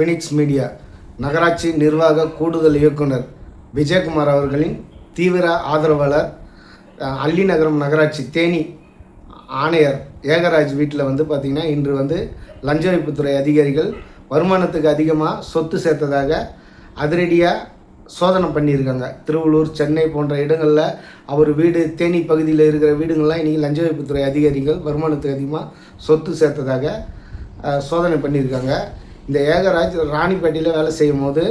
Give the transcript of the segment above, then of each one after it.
Phoenix media நகராட்சி நிர்வாக கூடுதல் இயக்குனர் விஜயகுமார் அவர்களின் தீவிர ஆதரவாளர் அள்ளி நகரம் நகராட்சி தேனி ஆணையர் ஏகராஜ் வீட்டில் வந்து பார்த்திங்கன்னா இன்று வந்து லஞ்ச ஒழிப்புத்துறை அதிகாரிகள் வருமானத்துக்கு அதிகமாக சொத்து சேர்த்ததாக அதிரடியாக சோதனை பண்ணியிருக்காங்க. திருவள்ளூர் சென்னை போன்ற இடங்களில் அவர் வீடு தேனி பகுதியில் இருக்கிற வீடுங்கள்லாம் இன்றைக்கி லஞ்ச ஒழிப்புத்துறை அதிகாரிகள் வருமானத்துக்கு அதிகமாக சொத்து சேர்த்ததாக சோதனை பண்ணியிருக்காங்க. இந்த ஏகராஜ் ராணிப்பேட்டையில் வேலை செய்யும் போது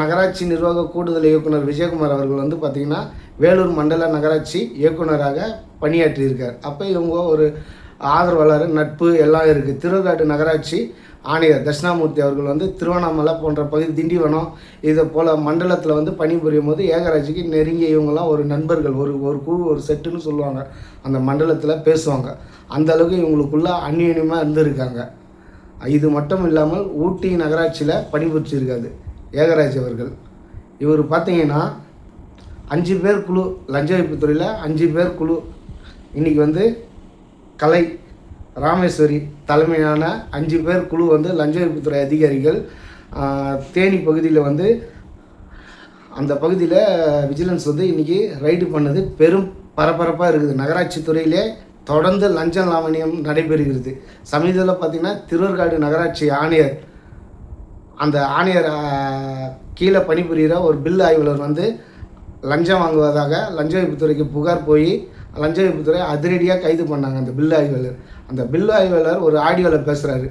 நகராட்சி நிர்வாக கூடுதல் இயக்குனர் விஜயகுமார் அவர்கள் வந்து பார்த்திங்கன்னா வேலூர் மண்டல நகராட்சி இயக்குனராக பணியாற்றியிருக்கார் அப்போ இவங்க ஒரு ஆதரவாளர் நட்பு எல்லாம் இருக்குது திருவக்காட்டு நகராட்சி ஆணையர் தட்சிணாமூர்த்தி அவர்கள் வந்து திருவண்ணாமலை போன்ற பகுதி திண்டிவனம் இதை போல் மண்டலத்தில் வந்து பணிபுரியும் போது ஏகராஜிக்கு நெருங்கிய இவங்கெல்லாம் ஒரு நண்பர்கள் ஒரு ஒரு குழு ஒரு செட்டுன்னு சொல்லுவாங்க. அந்த மண்டலத்தில் பேசுவாங்க. அந்த அளவுக்கு இவங்களுக்குள்ள அந்யோன்யமாக இருந்திருக்காங்க. இது மட்டும் இல்லாமல் ஊட்டி நகராட்சியில் பணிபுரிச்சிருக்காது ஏகராஜ் அவர்கள். இவர் பார்த்தீங்கன்னா அஞ்சு பேர் குழு லஞ்ச ஒழிப்புத்துறையில் அஞ்சு பேர் குழு. இன்றைக்கி வந்து கலை ராமேஸ்வரி தலைமையான அஞ்சு பேர் குழு வந்து லஞ்ச ஒழிப்புத்துறை அதிகாரிகள் தேனி பகுதியில் வந்து அந்த பகுதியில் விஜிலன்ஸ் வந்து இன்றைக்கி ரைடு பண்ணது பெரும் பரபரப்பாக இருக்குது. நகராட்சி துறையிலே தொடர்ந்து லஞ்ச லாவணியம் நடைபெறுகிறது. சமீபத்தில் பார்த்திங்கன்னா திருவற்காடு நகராட்சி ஆணையர் அந்த ஆணையர் கீழே பணிபுரிகிற ஒரு பில் ஆய்வாளர் வந்து லஞ்சம் வாங்குவதாக லஞ்ச ஒழிப்புத்துறைக்கு புகார் போய் லஞ்ச ஒழிப்புத்துறை அதிரடியாக கைது பண்ணாங்க அந்த பில் ஆய்வாளர். அந்த பில் ஆய்வாளர் ஒரு ஆடியோவில் பேசுகிறாரு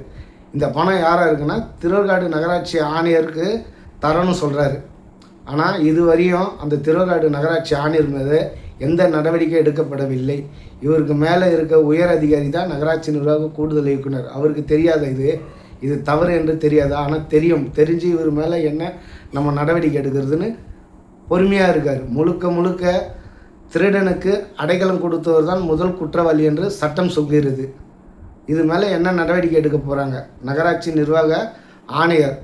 இந்த பணம் யாராக இருக்குன்னா திருவற்காடு நகராட்சி ஆணையருக்கு தரணும்னு சொல்கிறாரு ஆனால் இதுவரையும் அந்த திருவற்காடு நகராட்சி ஆணையர் மீது எந்த நடவடிக்கை எடுக்கப்படவில்லை. இவருக்கு மேலே இருக்க உயர் அதிகாரி தான் நகராட்சி நிர்வாக கூடுதல் இயக்குனர். அவருக்கு தெரியாத இது. இது தவறு என்று தெரியாது. ஆனால் தெரியும். தெரிஞ்சு இவர் மேலே என்ன நம்ம நடவடிக்கை எடுக்கிறதுன்னு பொறுமையாக இருக்கார். முழுக்க முழுக்க திருடனுக்கு அடைக்கலம் கொடுத்தவர் தான் முதல் குற்றவாளி என்று சட்டம் சொல்கிறது. இது மேலே என்ன நடவடிக்கை எடுக்க போகிறாங்க நகராட்சி நிர்வாக ஆணையர்.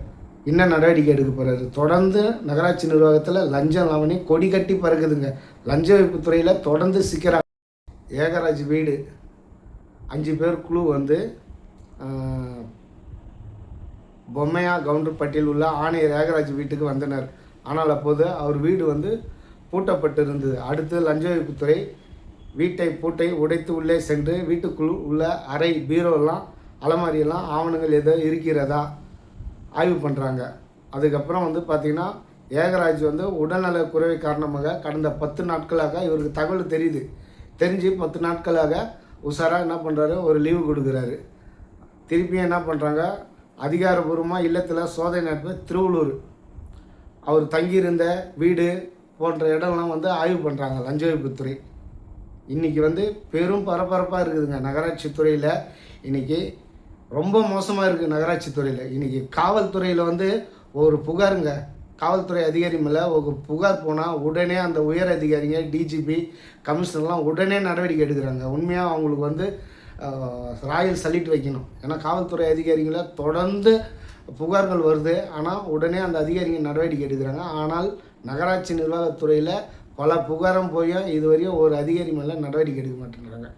என்ன நடவடிக்கை எடுக்க போகிறாரு தொடர்ந்து நகராட்சி நிர்வாகத்தில் லஞ்சம் லவணி கொடி கட்டி பறக்குதுங்க. லஞ்ச வைப்பு துறையில் தொடர்ந்து சிக்கிறாங்க ஏகராஜ் வீடு. அஞ்சு பேர் குழு வந்து பொம்மையா கவுண்டர்பட்டியில் உள்ள ஆணையர் ஏகராஜ் வீட்டுக்கு வந்தனர். ஆனால் அப்போது அவர் வீடு வந்து பூட்டப்பட்டிருந்தது. அடுத்து லஞ்ச ஒழிப்புத்துறை வீட்டை பூட்டை உடைத்து உள்ளே சென்று வீட்டுக்குள் உள்ள அறை பீரோலாம் அலமாரியெல்லாம் ஆவணங்கள் ஏதோ இருக்கிறதா? ஆய்வு பண்ணுறாங்க அதுக்கப்புறம் வந்து பார்த்திங்கன்னா ஏகராஜ் வந்து உடல்நல குறைவு காரணமாக கடந்த பத்து நாட்களாக இவருக்கு தகவல் தெரியுது. தெரிஞ்சு பத்து நாட்களாக உஷாராக என்ன பண்ணுறாரு ஒரு லீவு கொடுக்குறாரு. திருப்பியும் என்ன பண்ணுறாங்க அதிகாரபூர்வமாக இல்லத்தில் சோதனை நடப்பு திருவள்ளூர். அவர் தங்கியிருந்த வீடு போன்ற இடம்லாம் வந்து ஆய்வு பண்ணுறாங்க லஞ்ச ஒழிப்புத்துறை இன்றைக்கி வந்து பெரும் பரபரப்பாக இருக்குதுங்க நகராட்சி துறையில். இன்றைக்கி ரொம்ப மோசமாக இருக்குது நகராட்சி துறையில். இன்றைக்கி காவல்துறையில் வந்து ஒரு புகாருங்க. காவல்துறை அதிகாரி மேலே ஒரு புகார் போனால் உடனே அந்த உயர் அதிகாரிங்க டிஜிபி கமிஷனர்லாம் உடனே நடவடிக்கை எடுக்கிறாங்க. உண்மையாக அவங்களுக்கு வந்து ராயல் சல்யூட் வைக்கணும். ஏன்னா காவல்துறை அதிகாரிகளை தொடர்ந்து புகார்கள் வருது. ஆனால் உடனே அந்த அதிகாரிங்க நடவடிக்கை எடுக்கிறாங்க. ஆனால் நகராட்சி நிர்வாகத்துறையில் பல புகாரம் போயும் இதுவரையும் ஒரு அதிகாரி மேலே நடவடிக்கை எடுக்க மாட்டேங்கிறாங்க